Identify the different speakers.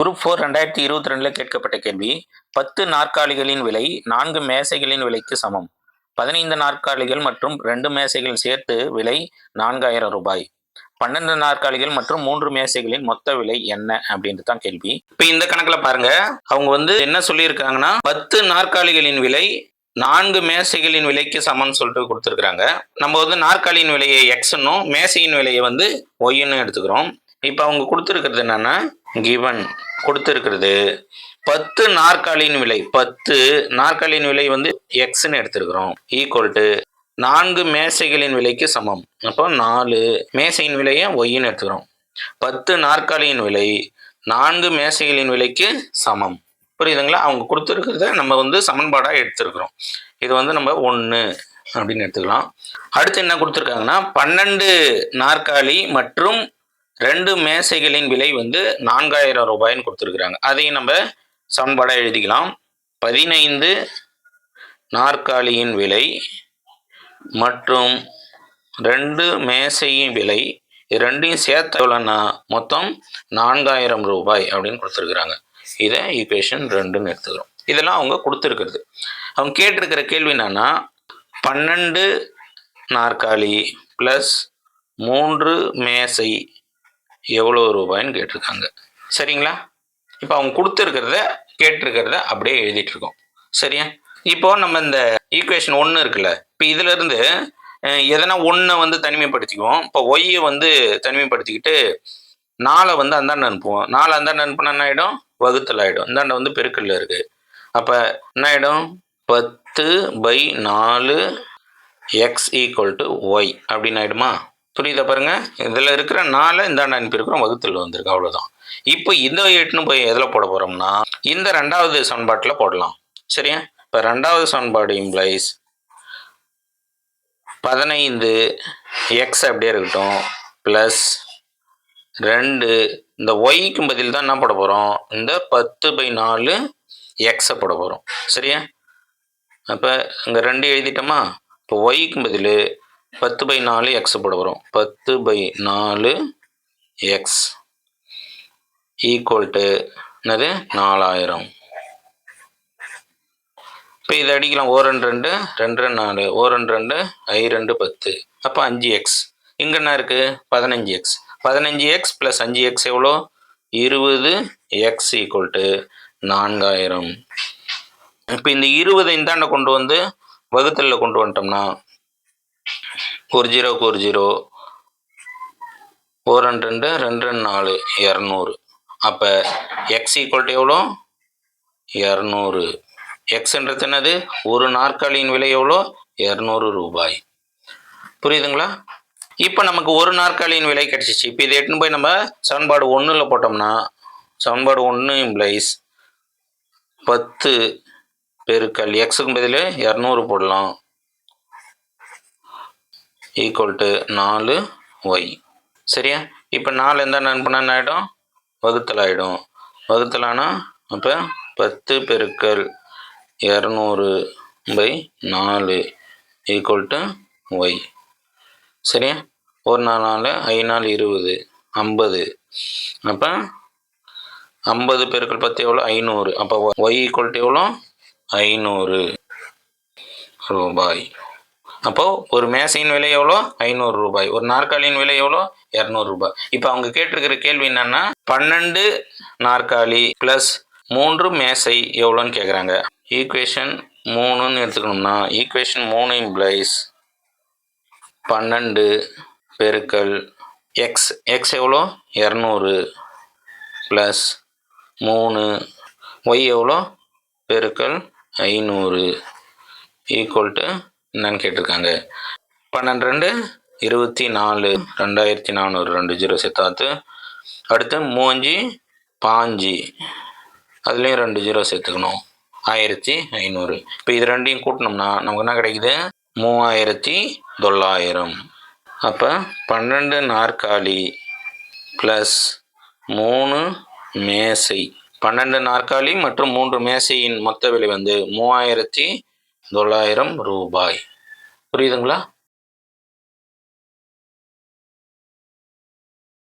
Speaker 1: Group four ரெண்டாயிரத்தி இருபத்தி ரெண்டில் கேட்கப்பட்ட கேள்வி பத்து நாற்காலிகளின் விலை நான்கு மேசைகளின் விலைக்கு சமம். பதினைந்து நாற்காலிகள் மற்றும் ரெண்டு மேசைகள் சேர்த்து விலை நான்காயிரம் ரூபாய். பன்னெண்டு நாற்காலிகள் மற்றும் மூன்று மேசைகளின் மொத்த விலை என்ன அப்படின்றது தான் கேள்வி. இப்போ இந்த கணக்கில் பாருங்க அவங்க வந்து என்ன சொல்லியிருக்காங்கன்னா பத்து நாற்காலிகளின் விலை நான்கு மேசைகளின் விலைக்கு சமம்னு சொல்லிட்டு கொடுத்துருக்குறாங்க. நம்ம வந்து நாற்காலியின் விலையை எக்ஸ்னும் மேசையின் விலையை வந்து ஒய்ன்னு எடுத்துக்கிறோம். இப்போ அவங்க கொடுத்துருக்கிறது என்னன்னா கிவன் கொடுத்துருக்கிறது. பத்து நாற்காலியின் விலை பத்து நாற்காலியின் விலை வந்து எக்ஸ்ன்னு எடுத்துருக்குறோம். ஈக்குவல் டு நான்கு மேசைகளின் விலைக்கு சமம். அப்போ நாலு மேசையின் விலையை ஒய்ன்னு எடுத்துக்கிறோம். பத்து நாற்காலியின் விலை நான்கு மேசைகளின் விலைக்கு சமம். புரியுதுங்களா? அவங்க கொடுத்துருக்கிறத நம்ம வந்து சமன்பாடாக எடுத்துருக்குறோம். இது வந்து நம்ம ஒன்று அப்படின்னு எடுத்துக்கலாம். அடுத்து என்ன கொடுத்துருக்காங்கன்னா பன்னெண்டு நாற்காலி மற்றும் ரெண்டு மேசைகளின் விலை வந்து நான்காயிரம் ரூபாய்ன்னு கொடுத்துருக்குறாங்க. அதையும் நம்ம சமன்பாடாக எழுதிக்கலாம். பதினைந்து நாற்காலியின் விலை மற்றும் ரெண்டு மேசையின் விலை இது ரெண்டையும் சேர்த்து எவ்வளோன்னா மொத்தம் நான்காயிரம் ரூபாய் அப்படின்னு கொடுத்துருக்குறாங்க. இதை ஈக்குவேஷன் ரெண்டுன்னு எடுத்துக்கிறோம். இதெல்லாம் அவங்க கொடுத்துருக்கிறது. அவங்க கேட்டிருக்கிற கேள்வி என்னன்னா பன்னெண்டு நாற்காலி ப்ளஸ் மூன்று மேசை எவ்வளோ ரூபாய்ன்னு கேட்டிருக்காங்க. சரிங்களா? இப்போ அவங்க கொடுத்துருக்கிறத கேட்டிருக்கிறத அப்படியே எழுதிட்டுருக்கோம் சரியா? இப்போ நம்ம இந்த ஈக்குவேஷன் ஒன்று இருக்குல்ல இப்போ இதிலிருந்து எதனா ஒன்றை வந்து தனிமைப்படுத்திக்குவோம். இப்போ ஒய்யை வந்து தனிமைப்படுத்திக்கிட்டு நாளை வந்து அந்தாண்ட அனுப்புவோம். நாலு அந்தாண்ட அனுப்புனா என்ன ஆகிடும் வகுத்தல் ஆகிடும் இந்தாண்ட வந்து பெருக்கல்ல இருக்குது அப்போ என்ன ஆகிடும் பத்து பை நாலு எக்ஸ் ஈக்குவல் டு ஒய் அப்படின்னு ஆகிடுமா புரியுதா பாருங்கள் இதில் இருக்கிற நாலு இந்தாண்டு அனுப்பியிருக்கிறோம் வகுத்தல் வந்திருக்கு அவ்வளோதான் இப்போ இந்த எட்டுன்னு போய் எதில் போட போகிறோம்னா இந்த ரெண்டாவது சமன்பாட்டில் போடலாம். சரியா? இப்போ ரெண்டாவது சமன்பாடு இம்ப்ளைஸ் பதினைந்து எக்ஸ் அப்படியே இருக்கட்டும் ப்ளஸ் ரெண்டு இந்த ஒய்க்கு பதில் தான் என்ன போட போகிறோம் இந்த பத்து பை நாலு எக்ஸை போட போகிறோம் சரியா? அப்போ இங்கே ரெண்டு எழுதிட்டோமா? இப்போ ஒய்க்கு பதில் பத்து பை நாலு எக்ஸ் போட வரும் பத்து பை நாலு எக்ஸ் ஈக்குவல் டு என்னது? நாலாயிரம். இப்போ இதை அடிக்கலாம். ஓ ரெண்டு ரெண்டு ரெண்டு ரெண்டு நாலு. ஓ ரெண்டு ரெண்டு ஐ ரெண்டு பத்து. அப்போ அஞ்சு எக்ஸ் இங்கே என்ன இருக்குது பதினஞ்சு எக்ஸ் பதினஞ்சு எக்ஸ் ப்ளஸ் அஞ்சு எக்ஸ் எவ்வளோ? இருபது எக்ஸ் ஈக்குவல் டு நான்காயிரம். இப்போ இந்த இருபதை இந்தாண்ட கொண்டு வந்து வகுத்தலில் கொண்டு வந்துட்டோம்னா ஒரு ஜீரோக்கு ஒரு ஜீரோ. ஒரு ரெண்டு ரெண்டு ரெண்டு ரெண்டு நாலு இரநூறு. அப்போ எக்ஸ் ஈக்குவல் டு எவ்வளோ? இரநூறு. எக்ஸ்ன்றது என்னது? ஒரு நாற்காலியின் விலை எவ்வளோ? இரநூறு ரூபாய். புரியுதுங்களா? இப்போ நமக்கு ஒரு நாற்காலியின் விலை கிடைச்சிச்சு. இப்போ இதை எட்டுன்னு போய் நம்ம சமன்பாடு ஒன்றில் போட்டோம்னா சமன்பாடு ஒன்று இம்ப்ளைஸ் பத்து பெருக்கல் எக்ஸுக்கும் பதில் இரநூறு போடலாம். ஈக்குவல் டு நாலு ஒய் சரியா? இப்போ நாலு எந்த நண்பனா ஆகிடும் வகுத்தல் ஆகிடும் வகுத்தலானா அப்போ பத்து பெருக்கல் இரநூறு பை நாலு ஈக்குவல் டு ஒய் சரியா? ஒரு நாள் நாலு ஐ நாள் இருபது ஐம்பது. அப்போ ஐம்பது பெருக்கள் பத்து எவ்வளோ ஐநூறு. அப்போ ஒய் ஈக்குவல் டு எவ்வளோ ஐநூறு. ரூபாய். அப்போது ஒரு மேசையின் விலை எவ்வளோ? ஐநூறு ரூபாய். ஒரு நாற்காலியின் விலை எவ்வளோ? இரநூறு ரூபாய். இப்போ அவங்க கேட்டிருக்கிற கேள்வி என்னன்னா பன்னெண்டு நாற்காலி ப்ளஸ் மூன்று மேசை எவ்வளோன்னு கேட்குறாங்க ஈக்குவேஷன் மூணுன்னு எடுத்துக்கணும்னா ஈக்குவேஷன் மூணு இம்ப்ளைஸ் பன்னெண்டு பெருக்கல் எக்ஸ் எக்ஸ் எவ்வளோ? இரநூறு ப்ளஸ் மூணு ஒய் எவ்வளோ? பெருக்கல் ஐநூறு ஈக்குவல் டு என்னன்னு கேட்டிருக்காங்க. பன்னெண்டு ரெண்டு இருபத்தி நாலு ரெண்டாயிரத்தி நானூறு ரெண்டு ஜீரோ சேர்த்தாத்து. அடுத்து மூஞ்சி பாஞ்சு. அதுலேயும் ரெண்டு ஜீரோ சேர்த்துக்கணும். ஆயிரத்தி ஐநூறு. இப்போ இது ரெண்டையும் கூட்டினோம்னா நமக்கு என்ன கிடைக்குது? மூவாயிரத்தி தொள்ளாயிரம். அப்போ பன்னெண்டு நாற்காலி ப்ளஸ் மூணு மேசை. பன்னெண்டு நாற்காலி மற்றும் மூன்று மேசையின் மொத்த விலை வந்து மூவாயிரத்தி தொள்ளாயிரம் ரூபாய். புரியுதுங்களா?